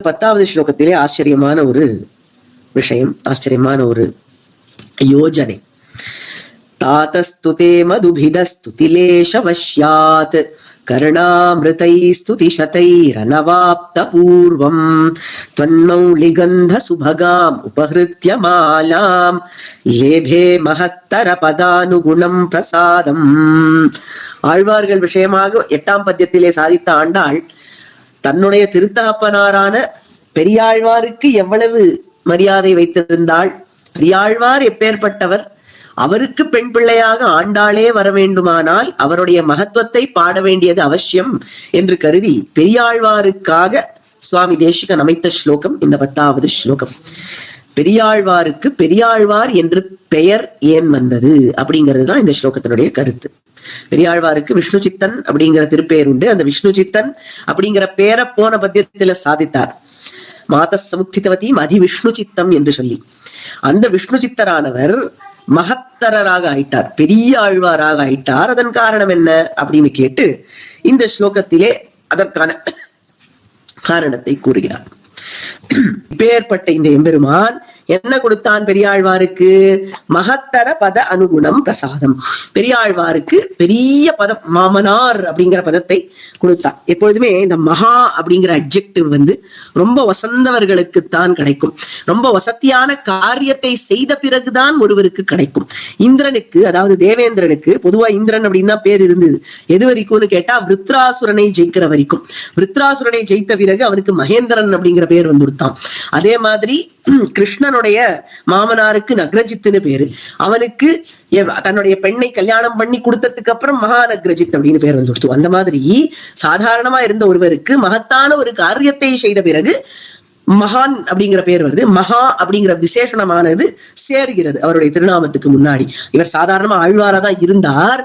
பத்தாவது ஸ்லோகத்திலே ஆச்சரியமான ஒரு விஷயம் ஆச்சரியமான ஒரு யோஜனை தாத்தஸ்துதே மதுபிதஸ்துதிலேஷவஷ்யாத் कर्णामृतैस्तुतिशतैरनवाप्तपूर्वम् त्वन्मौलिगन्धसुभगाम् उपहृत्य मालाम् लेभे महत्तरपदानुगुणम् பிரசாதம் ஆழ்வார்கள் விஷயமாக எட்டாம் பத்தியத்திலே சாதித்த ஆண்டாள் தன்னுடைய திருத்தகப்பனாரான பெரியாழ்வாருக்கு எவ்வளவு மரியாதை வைத்திருந்தாள்? பெரியாழ்வார் எப்பேற்பட்டவர்? அவருக்கு பெண் பிள்ளையாக ஆண்டாளே வர வேண்டுமானால் அவருடைய மகத்துவத்தை பாட வேண்டியது அவசியம் என்று கருதி பெரியாழ்வாருக்காக சுவாமி தேசிகன் அமைத்த ஸ்லோகம் இந்த பத்தாவது ஸ்லோகம். பெரியாழ்வாருக்கு பெரியாழ்வார் என்று பெயர் ஏன் வந்தது? அப்படிங்கிறது தான் இந்த ஸ்லோகத்தினுடைய கருத்து. பெரியாழ்வாருக்கு விஷ்ணு சித்தன் அப்படிங்கிற திருப்பெயர் உண்டு. அந்த விஷ்ணு சித்தன் அப்படிங்கிற பெயரை போன பத்தியத்துல சாதித்தார். மாத சமுத்திதவதி மதி விஷ்ணு சித்தம் என்று சொல்லி. அந்த விஷ்ணு சித்தரானவர் மகத்தரராக ஆயிட்டார். பெரிய ஆழ்வாராக ஆயிட்டார். அதன் காரணம் என்ன அப்படின்னு கேட்டு இந்த ஸ்லோகத்திலே அதற்கான காரணத்தை கூறுகிறார். இப்பேற்பட்ட இந்த எம்பெருமான் என்ன கொடுத்தான் பெரியாழ்வாருக்கு? மகத்தர பத அனுகுணம் பிரசாதம். பெரியாழ்வாருக்கு பெரிய பதம் மாமனார் அப்படிங்கிற பதத்தை கொடுத்தான். எப்பொழுதுமே இந்த மகா அப்படிங்கிற அப்ஜெக்டிவ் வந்து ரொம்ப வசந்தவர்களுக்குத்தான் கிடைக்கும். ரொம்ப வசத்தியான காரியத்தை செய்த பிறகுதான் ஒருவருக்கு கிடைக்கும். இந்திரனுக்கு அதாவது தேவேந்திரனுக்கு பொதுவா இந்திரன் அப்படின்னா பேர் இருந்தது. எது வரைக்கும்னு கேட்டா விருத்ராசுரனை ஜெயிக்கிற வரைக்கும். விருத்ராசுரனை ஜெயித்த பிறகு அவனுக்கு மகேந்திரன் அப்படிங்கிற பேர் வந்து கொடுத்தான் அதே மாதிரி கிருஷ்ணனுடைய மாமனாருக்கு நக்ரஜித்துன்னு பேரு. அவனுக்கு தன்னுடைய பெண்ணை கல்யாணம் பண்ணி கொடுத்ததுக்கு அப்புறம் மகா நக்ரஜித் அப்படின்னு பேர் வந்து கொடுத்து அந்த மாதிரி சாதாரணமா இருந்த ஒருவருக்கு மகத்தான ஒரு காரியத்தை செய்த பிறகு மகான் அப்படிங்கிற பேர் வருது. மகா அப்படிங்கிற விசேஷணமானது சேர்கிறது அவருடைய திருநாமத்துக்கு முன்னாடி. இவர் சாதாரணமா ஆழ்வாரா தான் இருந்தார்.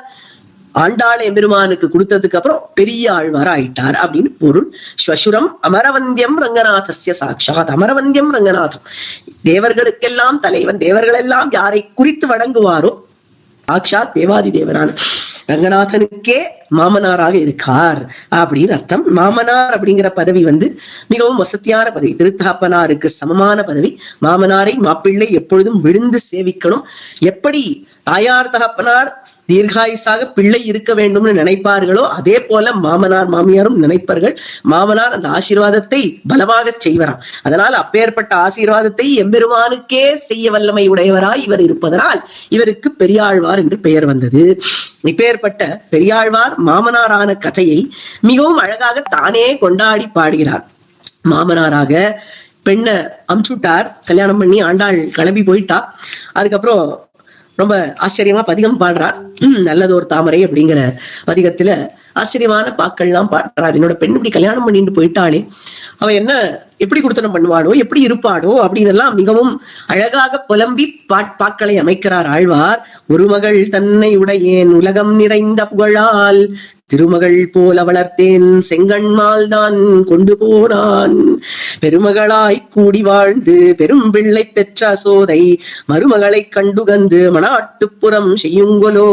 ஆண்டாள் எம்பெருமானுக்கு கொடுத்ததுக்கு அப்புறம் பெரிய ஆழ்வாரா ஆயிட்டார் அப்படின்னு பொருள். ஸ்வசுரம் அமரவந்தியம் ரங்கநாதஸ்ய சாட்சாத். அமரவந்தியம் ரங்கநாதம். தேவர்களுக்கெல்லாம் தலைவன் தேவர்கள் எல்லாம் யாரை குறித்து வணங்குவாரோ சாட்சாத் தேவாதி தேவனான ரங்கநாதனுக்கே மாமனாராக இருக்கார் அப்படின்னு அர்த்தம். மாமனார் அப்படிங்கிற பதவி வந்து மிகவும் வசதியான பதவி. திருத்தாப்பனாருக்கு சமமான பதவி. மாமனாரை மாப்பிள்ளை எப்பொழுதும் விழுந்து சேவிக்கணும். எப்படி? தாயார் தகப்பனார் தீர்காயுசாக பிள்ளை இருக்க வேண்டும்னு நினைப்பார்களோ அதே போல மாமனார் மாமியாரும் நினைப்பார்கள். மாமனார் அந்த ஆசீர்வாதத்தை பலமாக செய்வராம். அதனால் அப்பேற்பட்ட ஆசீர்வாதத்தை எம்பெருமானுக்கே செய்ய வல்லமை உடையவராய் இவர் இருப்பதனால் இவருக்கு பெரியாழ்வார் என்று பெயர் வந்தது. இப்பேற்பட்ட பெரியாழ்வார் மாமனாரான கதையை மிகவும் அழகாக தானே கொண்டாடி பாடுகிறார். மாமனாராக பெண்ணை அமுச்சுட்டார். கல்யாணம் பண்ணி ஆண்டாள் கிளம்பி போயிட்டா. அதுக்கப்புறம் ரொம்ப ஆச்சரியமா பதிகம் பாடுறார் நல்லதோர் தாமரை அப்படிங்கிற பதிகத்துல ஆச்சரியமான பாக்கள்லாம் பாடுறார் என்னோட பெண் இப்படி கல்யாணம் பண்ணிட்டு போயிட்டாளே அவ என்ன எப்படி குடுத்தனம் பண்ணுவாளோ எப்படி இருப்பாளோ அப்படின்னு மிகவும் அழகாக புலம்பி பாட் பாக்களை அமைக்கிறார் ஆழ்வார். ஒரு மகள் தன்னை உடையேன் உலகம் நிறைந்த புகழால் திருமகள் போல வளர்த்தேன் செங்கண்மால் தான் கொண்டு போனான். பெருமகளாய் கூடி வாழ்ந்து பெரும் பிள்ளை பெற்ற சோதை மருமகளை கண்டுகந்து மனாட்டுப்புறம் செய்யுங்கொலோ.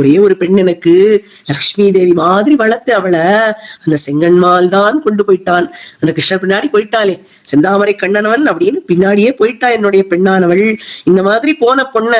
ஒரே ஒரு பெண் எனக்கு லக்ஷ்மி தேவி மாதிரி வளர்த்து அவளை அந்த செங்கண்மால் தான் கொண்டு போயிட்டான். அந்த கிருஷ்ணர் பின்னாடி போயிட்டாளே. செந்தாமரை கண்ணனவன் அப்படின்னு பின்னாடியே போயிட்டா என்னுடைய பெண்ணானவள். இந்த மாதிரி போன பொண்ண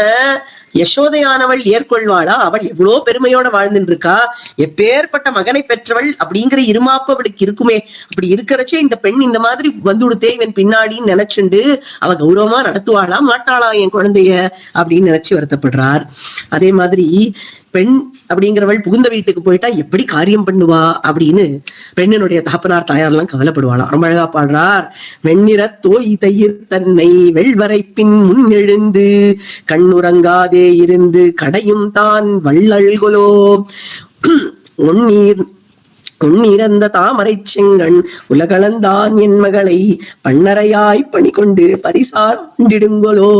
யசோதையானவள் ஏற்கொள்வாளா? அவள் எவ்வளோ பெருமையோட வாழ்ந்துட்டு இருக்கா எப்பேற்பட்ட மகனை பெற்றவள் அப்படிங்கிற இருமாப்பு அவளுக்கு இருக்குமே. அப்படி இருக்கிறச்சே இந்த பெண் இந்த மாதிரி வந்து இவன் பின்னாடின்னு நினைச்சுண்டு அவ கௌரவமா நடத்துவாளா? மாட்டாளா என் குழந்தைய? அப்படின்னு நினைச்சு வருத்தப்படுறார். அதே மாதிரி பெண் அப்படிங்கிறவள் புகுந்த வீட்டுக்கு போயிட்டா எப்படி காரியம் பண்ணுவா அப்படின்னு பெண்ணினுடைய தகப்பனார் தாயார்லாம் கவலைப்படுவாளாம். ரொம்ப அழகா பாடுறார். வெண்ணிற தோய் தயிர் தன்னை வெள்வரை பின் முன் எழுந்து கண்ணுறங்காதே இருந்து கடையும் தான் வள்ளல்களோ ஒன்னீர் உன்னிறந்த தாமரை செங்கண் உலகளந்தான் என் மகளை பன்னரையாய் பணி கொண்டு பரிசார் கொண்டிடுங்களோ